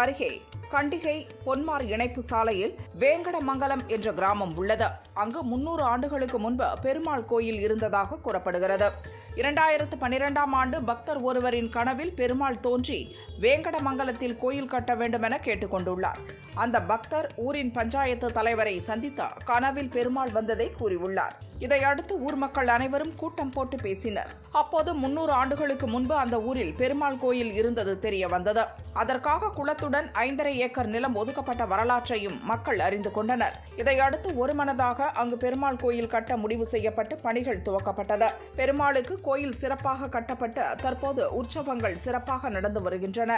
அருகே கண்டிகை பொன்மார் இணைப்பு சாலையில் வேங்கடமங்கலம் என்ற கிராமம் உள்ளது. அங்கு முன்னூறு ஆண்டுகளுக்கு முன்பு பெருமாள் கோயில் இருந்ததாக கூறப்படுகிறது. இரண்டாயிரத்து பனிரெண்டாம் ஆண்டு பக்தர் ஒருவரின் கனவில் பெருமாள் தோன்றி வேங்கடமங்கலத்தில் கோயில் கட்ட வேண்டுமென கேட்டுக்கொண்டுள்ளார். அந்த பக்தர் ஊரின் பஞ்சாயத்து தலைவரை சந்தித்து கனவில் பெருமாள் வந்ததை கூறியுள்ளார். இதையடுத்து ஊர் மக்கள் அனைவரும் கூட்டம் போட்டு பேசினர். அப்போது முன்னூறு ஆண்டுகளுக்கு முன்பு அந்த ஊரில் பெருமாள் கோயில் இருந்தது தெரிய வந்தது. அதற்காக குளத்துடன் ஐந்தரை ஏக்கர் நிலம் ஒதுக்கப்பட்ட வரலாற்றையும் மக்கள் அறிந்து கொண்டனர். இதையடுத்து ஒருமனதாக அங்கு பெருமாள் கோயில் கட்ட முடிவு செய்யப்பட்டு பணிகள் துவக்கப்பட்டது. பெருமாளுக்கு கோயில் சிறப்பாக கட்டப்பட்டு தற்போது உற்சவங்கள் சிறப்பாக நடந்து வருகின்றன.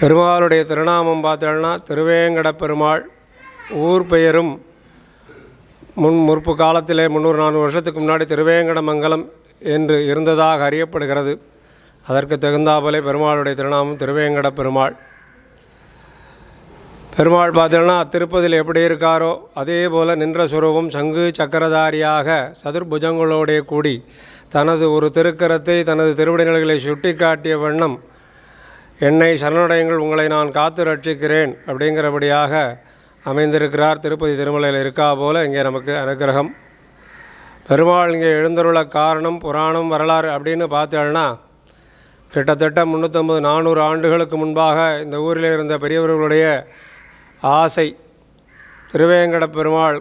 பெருமாளுடைய திருநாமம் பார்த்தோன்னா திருவேங்கட பெருமாள் ஊர் பெயரும் முன் முற்பு காலத்திலே முந்நூறு நானூறு வருஷத்துக்கு முன்னாடி திருவேங்கடமங்கலம் என்று இருந்ததாக அறியப்படுகிறது. அதற்கு தகுந்தாபோலே பெருமாளுடைய திருநாமம் திருவேங்கட பெருமாள் பெருமாள் பார்த்தோன்னா திருப்பதியில் எப்படி இருக்காரோ அதே போல் நின்ற சுரூபம் சங்கு சக்கரதாரியாக சதுர்புஜங்களோடே கூடி தனது ஒரு திருக்கரத்தை தனது திருவிடைநிலைகளை சுட்டி காட்டிய வண்ணம் என்னை சரணடையுங்கள் உங்களை நான் காத்து ரட்சிக்கிறேன் அப்படிங்கிறபடியாக அமைந்திருக்கிறார் திருப்பதி திருமலையில் இருக்கா போல இங்கே நமக்கு அனுக்கிரகம். பெருமாள் இங்கே எழுந்தருள காரணம் புராணம் வரலாறு அப்படின்னு பார்த்தேன்னா கிட்டத்தட்ட முந்நூற்றம்பது நானூறு ஆண்டுகளுக்கு முன்பாக இந்த ஊரில் இருந்த பெரியவர்களுடைய ஆசை திருவேங்கட பெருமாள்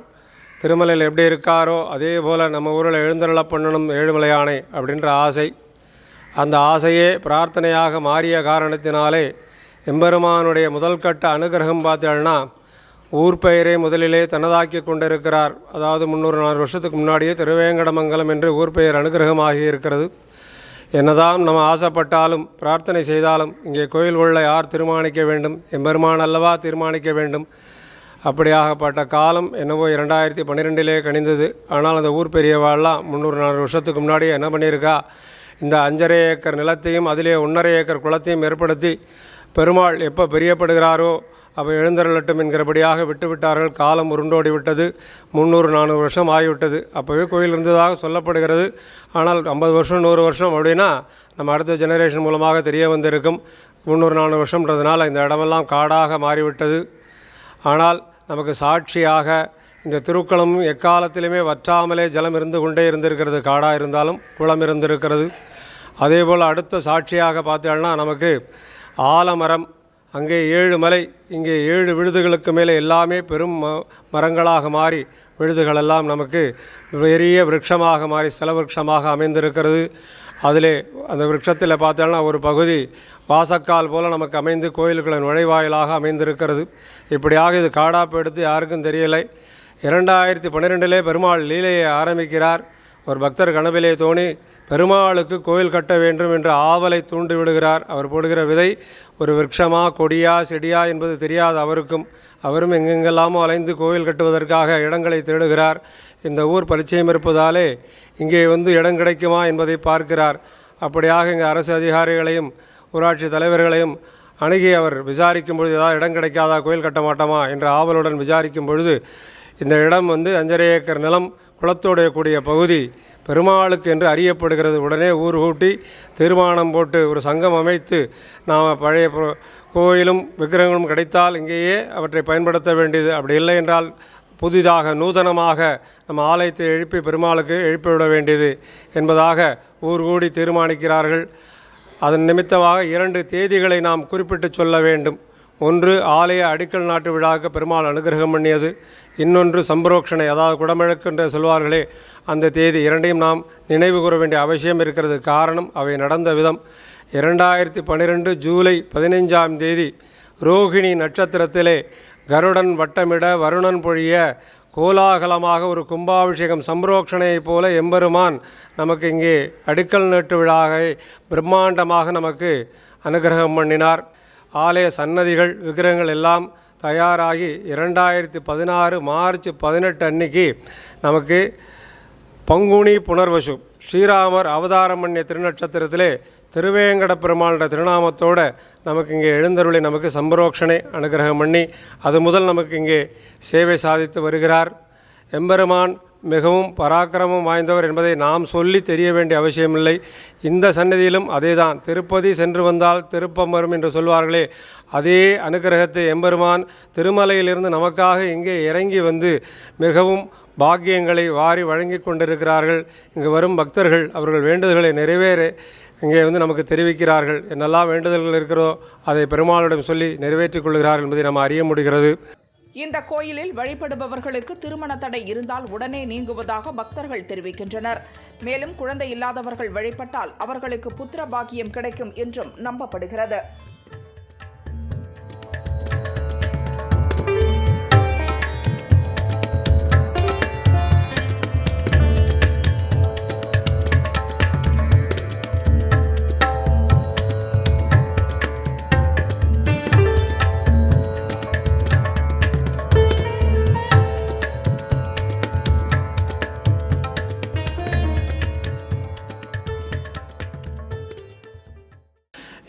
திருமலையில் எப்படி இருக்காரோ அதே போல் நம்ம ஊரில் எழுந்தருள பண்ணணும் ஏழுமலையானை அப்படின்ற ஆசை. அந்த ஆசையே பிரார்த்தனையாக மாறிய காரணத்தினாலே எம்பெருமானுடைய முதல் கட்ட அனுகிரகம் பார்த்தேன்னா ஊர் பெயரை முதலிலே தனதாக்கி கொண்டிருக்கிறார். அதாவது முந்நூறு நாலு வருஷத்துக்கு முன்னாடியே திருவேங்கடமங்கலம் என்று ஊர் பெயர் அனுகிரகமாகி இருக்கிறது. என்னதான் நம்ம ஆசைப்பட்டாலும் பிரார்த்தனை செய்தாலும் இங்கே கோயில் உள்ள யார் தீர்மானிக்க வேண்டும் எம்பெருமான் அல்லவா தீர்மானிக்க வேண்டும்? அப்படியாகப்பட்ட காலம் என்னவோ இரண்டாயிரத்தி பன்னிரெண்டிலே கணிந்தது ஆனால் அந்த ஊர் பெரியவாள்லாம் முந்நூறு நாலு வருஷத்துக்கு முன்னாடியே என்ன பண்ணியிருக்கா? இந்த அஞ்சரை ஏக்கர் நிலத்தையும் அதிலே ஒன்றரை ஏக்கர் குளத்தையும் ஏற்படுத்தி பெருமாள் எப்போ பெரியப்படுகிறாரோ அப்போ எழுந்தருளட்டும் என்கிறபடியாக விட்டுவிட்டார்கள். காலம் உருண்டோடி விட்டது முந்நூறு நானூறு வருஷம் ஆகிவிட்டது. அப்போவே கோயில் இருந்ததாக சொல்லப்படுகிறது. ஆனால் ஐம்பது வருஷம் நூறு வருஷம் அப்படின்னா நம்ம அடுத்த ஜெனரேஷன் மூலமாக தெரிய வந்திருக்கும். முந்நூறு நானூறு வருஷம்ன்றதுனால இந்த இடமெல்லாம் காடாக மாறிவிட்டது. ஆனால் நமக்கு சாட்சியாக இந்த திருக்குளம் எக்காலத்திலுமே வற்றாமலே ஜலம் இருந்து கொண்டே இருந்திருக்கிறது காடாக இருந்தாலும் குளம் இருந்திருக்கிறது. அதேபோல் அடுத்த சாட்சியாக பார்த்தோம்னா நமக்கு ஆலமரம் அங்கே ஏழு மலை இங்கே ஏழு விழுதுகளுக்கு மேலே எல்லாமே பெரும் ம மரங்களாக மாறி விழுதுகளெல்லாம் நமக்கு பெரிய விருட்சமாக மாறி ஸ்தல அமைந்திருக்கிறது. அதிலே அந்த விருட்சத்தில் பார்த்தோம்னா ஒரு பகுதி வாசக்கால் போல் நமக்கு அமைந்து கோயில்களின் நுழைவாயிலாக அமைந்திருக்கிறது. இப்படியாக இது காடாப்பு எடுத்து யாருக்கும் தெரியலை. இரண்டாயிரத்தி பன்னிரெண்டிலே பெருமாள் லீலையை ஆரம்பிக்கிறார். ஒரு பக்தர் கனவிலே தோணி பெருமாளுக்கு கோயில் கட்ட வேண்டும் என்ற ஆவலை தூண்டி விடுகிறார். அவர் போடுகிற விதை ஒரு விருட்சமா கொடியா செடியா என்பது தெரியாது அவருக்கும் அவரும் எங்கெங்கெல்லாமோ அலைந்து கோயில் கட்டுவதற்காக இடங்களை தேடுகிறார். இந்த ஊர் பரிச்சயம் இருப்பதாலே இங்கே வந்து இடம் கிடைக்குமா என்பதை பார்க்கிறார். அப்படியாக இங்கே அரசு அதிகாரிகளையும் ஊராட்சி தலைவர்களையும் அணுகி அவர் விசாரிக்கும் பொழுது ஏதாவது இடம் கிடைக்காதா? கோயில் கட்ட மாட்டோமா? என்ற ஆவலுடன் விசாரிக்கும் பொழுது இந்த இடம் வந்து அஞ்சரை ஏக்கர் நிலம் குளத்தோடைய கூடிய பகுதி பெருமாளுக்கு என்று அறியப்படுகிறது. உடனே ஊர் கூட்டி தீர்மானம் போட்டு ஒரு சங்கம் அமைத்து நாம் பழைய கோயிலும் விக்கிரகங்களும் கிடைத்தால் இங்கேயே அவற்றை பயன்படுத்த வேண்டியது. அப்படி இல்லை என்றால் புதிதாக நூதனமாக நம்ம ஆலயத்தை எழுப்பி பெருமாளுக்கு எழுப்பிவிட வேண்டியது என்பதாக ஊர் கூடி தீர்மானிக்கிறார்கள். அதன் நிமித்தமாக இரண்டு தேதிகளை நாம் குறிப்பிட்டு சொல்ல வேண்டும். ஒன்று ஆலய அடிக்கல் நாட்டு விழாவுக்கு பெருமாள் அனுகிரகம் பண்ணியது. இன்னொன்று சம்பரோக்ஷனை அதாவது குடமிழக்கு என்று சொல்வார்களே அந்த தேதி இரண்டையும் நாம் நினைவு கூற வேண்டிய அவசியம் இருக்கிறது. காரணம் அவை நடந்த விதம். இரண்டாயிரத்தி பன்னிரெண்டு ஜூலை பதினைஞ்சாம் தேதி ரோகிணி நட்சத்திரத்திலே கருடன் வட்டமிட வருணன் பொழிய கோலாகலமாக ஒரு கும்பாபிஷேகம் சம்பரோக்ஷனையைப் போல எம்பெருமான் நமக்கு இங்கே அடிக்கல் நட்டு விழாவை பிரம்மாண்டமாக நமக்கு அனுகிரகம் பண்ணினார். ஆலய சன்னதிகள் விக்கிரகங்கள் எல்லாம் தயாராகி இரண்டாயிரத்தி பதினாறு மார்ச் பதினெட்டு அன்னைக்கு நமக்கு பங்குனி புனர்வசு ஸ்ரீராமர் அவதாரம் பண்ணிய திருநட்சத்திரத்திலே திருவேங்கட பெருமாளோட திருநாமத்தோடு நமக்கு இங்கே எழுந்தருளி நமக்கு சம்பரோக்ஷனை அனுகிரகம் பண்ணி அது முதல் நமக்கு இங்கே சேவை சாதித்து வருகிறார். எம்பெருமான் மிகவும் பராக்கிரமம் வாய்ந்தவர் என்பதை நாம் சொல்லி தெரிய வேண்டிய அவசியமில்லை. இந்த சன்னதியிலும் அதேதான். திருப்பதி சென்று வந்தால் திருப்பம் வரும் என்று சொல்வார்களே. அதே அனுகிரகத்தை எம்பெருமான் திருமலையிலிருந்து நமக்காக இங்கே இறங்கி வந்து மிகவும் பாக்கியங்களை வாரி வழங்கி கொண்டிருக்கிறார்கள். இங்கு வரும் பக்தர்கள் அவர்கள் வேண்டுதல்களை நிறைவேற இங்கே வந்து நமக்கு தெரிவிக்கிறார்கள். என்னெல்லாம் வேண்டுதல்கள் இருக்கிறோ அதை பெருமாளிடம் சொல்லி நிறைவேற்றிக் கொள்கிறார்கள் என்பதை நாம் அறிய முடிகிறது. இந்த கோயிலில் வழிபடுபவர்களுக்கு திருமண தடை இருந்தால் உடனே நீங்குவதாக பக்தர்கள் தெரிவிக்கின்றனர். மேலும் குழந்தை இல்லாதவர்கள் வழிபட்டால் அவர்களுக்கு புத்திர பாக்கியம் கிடைக்கும் என்றும் நம்பப்படுகிறது.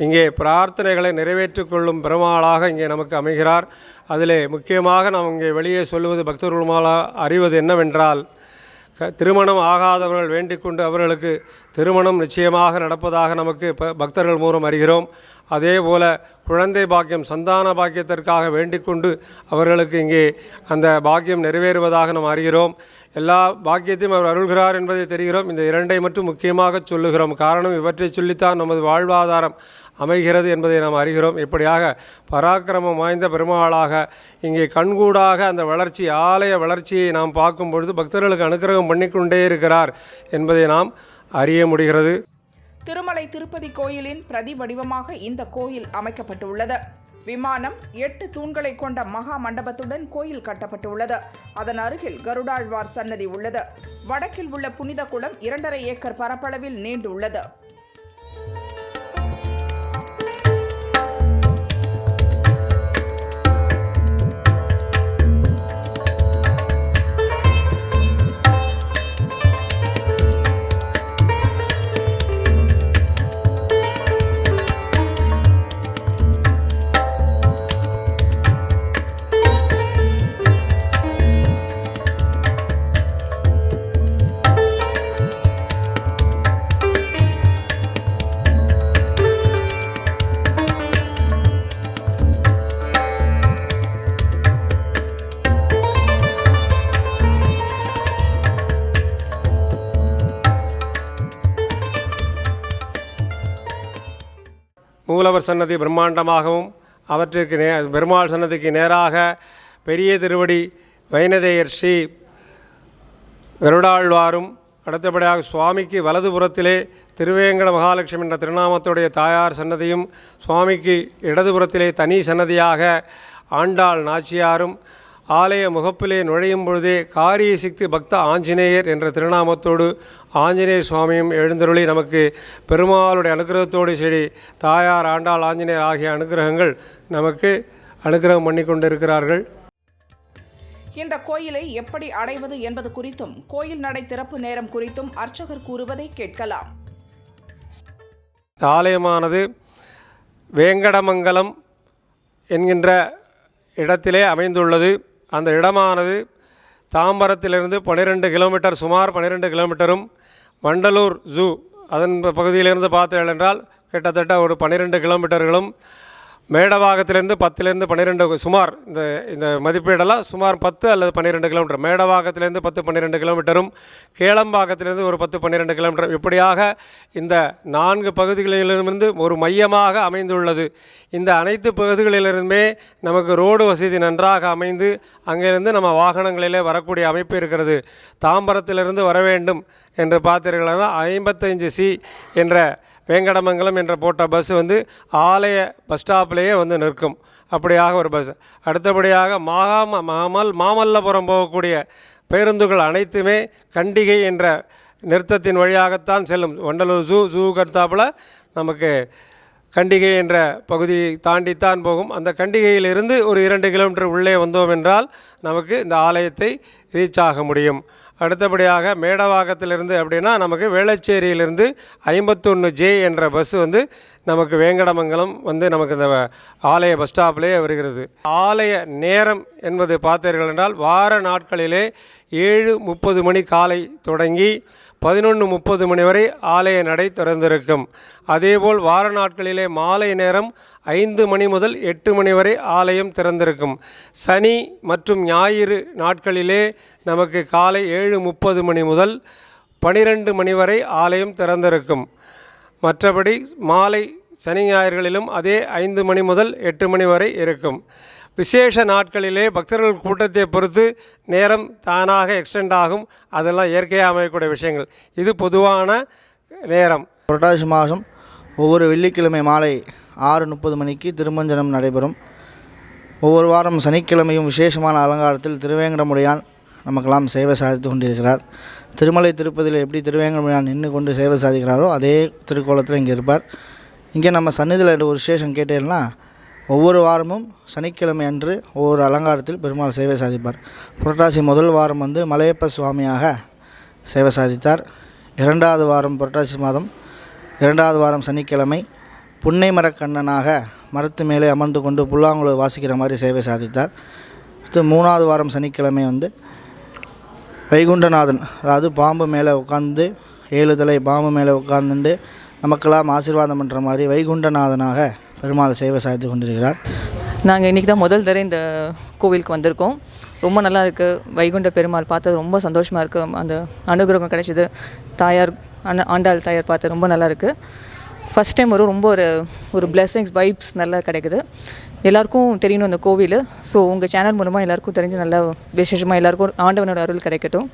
இங்கே பிரார்த்தனைகளை நிறைவேற்றிக் கொள்ளும் பெருமாளாக இங்கே நமக்கு அமைகிறார். அதிலே முக்கியமாக நாம் இங்கே வெளியே சொல்லுவது பக்தர்களுமால அறிவது என்னவென்றால் க திருமணம் ஆகாதவர்கள் வேண்டிக்கொண்டு அவர்களுக்கு திருமணம் நிச்சயமாக நடப்பதாக நமக்கு பக்தர்கள் மூலம் அறிகிறோம். அதே போல குழந்தை பாக்கியம் சந்தான பாக்கியத்திற்காக வேண்டிக்கொண்டு அவர்களுக்கு இங்கே அந்த பாக்கியம் நிறைவேறுவதாக நாம் அறிகிறோம். எல்லா பாக்கியத்தையும் அவர் அருள்கிறார் என்பதை தெரிகிறோம். இந்த இரண்டை மட்டும் முக்கியமாக சொல்லுகிறோம். காரணம் இவற்றை சொல்லித்தான் நமது வாழ்வாதாரம் அமைகிறது என்பதை நாம் அறிகிறோம். இப்படியாக பராக்கிரமம் வாய்ந்த பெருமாளாக இங்கே கண்கூடாக அந்த வளர்ச்சி ஆலய வளர்ச்சியை நாம் பார்க்கும் பொழுது பக்தர்களுக்கு அனுக்கிரகம் பண்ணிக்கொண்டே இருக்கிறார் என்பதை நாம் அறிய முடிகிறது. திருமலை திருப்பதி கோயிலின் பிரதி வடிவமாக இந்த கோயில் அமைக்கப்பட்டுள்ளது. விமானம் எட்டு தூண்களை கொண்ட மகா மண்டபத்துடன் கோயில் கட்டப்பட்டுள்ளது. அதன் அருகில் கருடாழ்வார் சன்னதி உள்ளது. வடக்கில் உள்ள புனித குளம் இரண்டரை ஏக்கர் பரப்பளவில் நீண்டுள்ளது. மூலவர் சன்னதி பிரம்மாண்டமாகவும் அவற்றிற்கு நே பெருமாள் சன்னதிக்கு நேராக பெரிய திருவடி வைனதேயர் ஸ்ரீ கருடாழ்வாரும் அடுத்தபடியாக சுவாமிக்கு வலதுபுறத்திலே திருவேங்கட மகாலட்சுமி என்ற திருநாமத்துடைய தாயார் சன்னதியும் சுவாமிக்கு இடதுபுறத்திலே தனி சன்னதியாக ஆண்டாள் நாச்சியாரும் ஆலய முகப்பிலே நுழையும் பொழுதே காரிய சிக்தி பக்த ஆஞ்சநேயர் என்ற திருநாமத்தோடு ஆஞ்சநேயர் சுவாமியும் எழுந்தருளி நமக்கு பெருமாளுடைய அனுகிரகத்தோடு சரி தாயார் ஆண்டாள் ஆஞ்சநேயர் ஆகிய அனுகிரகங்கள் நமக்கு அனுகிரகம் பண்ணி கொண்டிருக்கிறார்கள் இந்த கோயிலை எப்படி அடைவது என்பது குறித்தும் கோயில் நடை திறப்பு நேரம் குறித்தும் அர்ச்சகர் கூறுவதை கேட்கலாம். ஆலயமானது வேங்கடமங்கலம் என்கின்ற இடத்திலே அமைந்துள்ளது. அந்த இடமானது தாம்பரத்திலிருந்து பன்னிரெண்டு கிலோமீட்டர் சுமார் பன்னிரெண்டு கிலோமீட்டரும் வண்டலூர் ஜூ அதன் பகுதியிலிருந்து பார்த்தீர்கள் என்றால் கிட்டத்தட்ட ஒரு பன்னிரெண்டு கிலோமீட்டர்களும் மேடவாகத்திலேருந்து பத்துலேருந்து பன்னிரெண்டு சுமார் இந்த இந்த மதிப்பீடெல்லாம் சுமார் பத்து அல்லது பன்னிரெண்டு கிலோமீட்டர். மேடவாகத்திலேருந்து பத்து பன்னிரெண்டு கிலோமீட்டரும் கேளம்பாக்கத்திலிருந்து ஒரு பத்து பன்னிரெண்டு கிலோமீட்டர் இப்படியாக இந்த நான்கு பகுதிகளிலிருந்து ஒரு மையமாக அமைந்துள்ளது. இந்த அனைத்து பகுதிகளிலிருந்துமே நமக்கு ரோடு வசதி நன்றாக அமைந்து அங்கிருந்து நம்ம வாகனங்களிலே வரக்கூடிய அமைப்பு இருக்கிறது. தாம்பரத்திலிருந்து வர வேண்டும் என்று பார்த்தீர்களானால் ஐம்பத்தைந்து சி என்ற வேங்கடமங்கலம் என்ற போட்ட பஸ் வந்து ஆலய பஸ் ஸ்டாப்லேயே வந்து நிற்கும். அப்படியாக ஒரு பஸ் அடுத்தபடியாக மாகாம மாமல் மாமல்லபுரம் போகக்கூடிய பேருந்துகள் அனைத்துமே கண்டிகை என்ற நிறுத்தத்தின் வழியாகத்தான் செல்லும். வண்டலூர் ஜூ ஜூ கர்த்தாப்பில் நமக்கு கண்டிகை என்ற பகுதியை தாண்டித்தான் போகும். அந்த கண்டிகையிலிருந்து ஒரு இரண்டு கிலோமீட்டர் உள்ளே வந்தோம் என்றால் நமக்கு இந்த ஆலயத்தை ரீச் ஆக முடியும். அடுத்தபடியாக மேடவாகத்திலிருந்து அப்படின்னா நமக்கு வேளச்சேரியிலிருந்து ஐம்பத்தொன்று ஜே என்ற பஸ் வந்து நமக்கு வேங்கடமங்கலம் வந்து நமக்கு இந்த ஆலய பஸ் ஸ்டாப்லேயே வருகிறது. ஆலய நேரம் என்பது பார்த்தீர்கள் என்றால் வார நாட்களிலே ஏழு முப்பது மணி காலை தொடங்கி பதினொன்று முப்பது மணி வரை ஆலய நடை திறந்திருக்கும். அதேபோல் வார நாட்களிலே மாலை நேரம் ஐந்து மணி முதல் எட்டு மணி வரை ஆலயம் திறந்திருக்கும். சனி மற்றும் ஞாயிறு நாட்களிலே நமக்கு காலை ஏழு முப்பது மணி முதல் பனிரெண்டு மணி வரை ஆலயம் திறந்திருக்கும். மற்றபடி மாலை சனி ஞாயிறுகளிலும் அதே ஐந்து மணி முதல் எட்டு மணி வரை இருக்கும். விசேஷ நாட்களிலே பக்தர்கள் கூட்டத்தை பொறுத்து நேரம் தானாக எக்ஸ்டெண்ட் ஆகும். அதெல்லாம் இயற்கையாக அமையக்கூடிய விஷயங்கள். இது பொதுவான நேரம். புரட்டாசி மாதம் ஒவ்வொரு வெள்ளிக்கிழமை மாலை ஆறு முப்பது மணிக்கு திருமஞ்சனம் நடைபெறும். ஒவ்வொரு வாரம் சனிக்கிழமையும் விசேஷமான அலங்காரத்தில் திருவேங்கடமுடையான் நமக்கெல்லாம் சேவை சாதித்து கொண்டிருக்கிறார். திருமலை திருப்பதியில் எப்படி திருவேங்கடமுடையான் நின்று கொண்டு சேவை சாதிக்கிறாரோ அதே திருக்கோலத்தில் இங்கே இருப்பார். இங்கே நம்ம சந்நிதியில் ஒரு விசேஷம் கேட்டேன்னா ஒவ்வொரு வாரமும் சனிக்கிழமை அன்று ஒவ்வொரு அலங்காரத்தில் பெருமாள் சேவை சாதிப்பார். புரட்டாசி முதல் வாரம் வந்து மலையப்ப சுவாமியாக சேவை சாதித்தார். இரண்டாவது வாரம் புரட்டாசி மாதம் இரண்டாவது வாரம் சனிக்கிழமை புன்னை மரக்கண்ணனாக மரத்து மேலே அமர்ந்து கொண்டு புல்லாங்குழல் வாசிக்கிற மாதிரி சேவை சாதித்தார். அடுத்து மூணாவது வாரம் சனிக்கிழமை வந்து வைகுண்டநாதன் அதாவது பாம்பு மேலே உட்காந்து ஏழு தலை பாம்பு மேலே உட்கார்ந்துட்டு நமக்கெல்லாம் ஆசீர்வாதம் பண்ணுற மாதிரி வைகுண்டநாதனாக பெருமாள் சேவை சாதித்து கொண்டிருக்கிறார். நாங்கள் இன்றைக்கி தான் முதல் தடவை இந்த கோவிலுக்கு வந்திருக்கோம். ரொம்ப நல்லா இருக்குது வைகுண்ட பெருமாள் பார்த்தது ரொம்ப சந்தோஷமாக இருக்குது அந்த அனுகிரகம் கிடைச்சிது. தாயார் ஆண்ட- ஆண்டாள் தாயார் பார்த்து ரொம்ப நல்லா இருக்குது ஃபஸ்ட் டைம் வரும் ரொம்ப ஒரு ஒரு பிளெஸ்ஸிங்ஸ் வைப்ஸ் நல்லா கிடைக்குது. எல்லாருக்கும் தெரியணும் அந்த கோவில். ஸோ உங்கள் சேனல் மூலமாக எல்லாருக்கும் தெரிஞ்சு நல்லா விசேஷமாக எல்லாருக்கும் ஆண்டவனோட அருள் கிடைக்கட்டும்.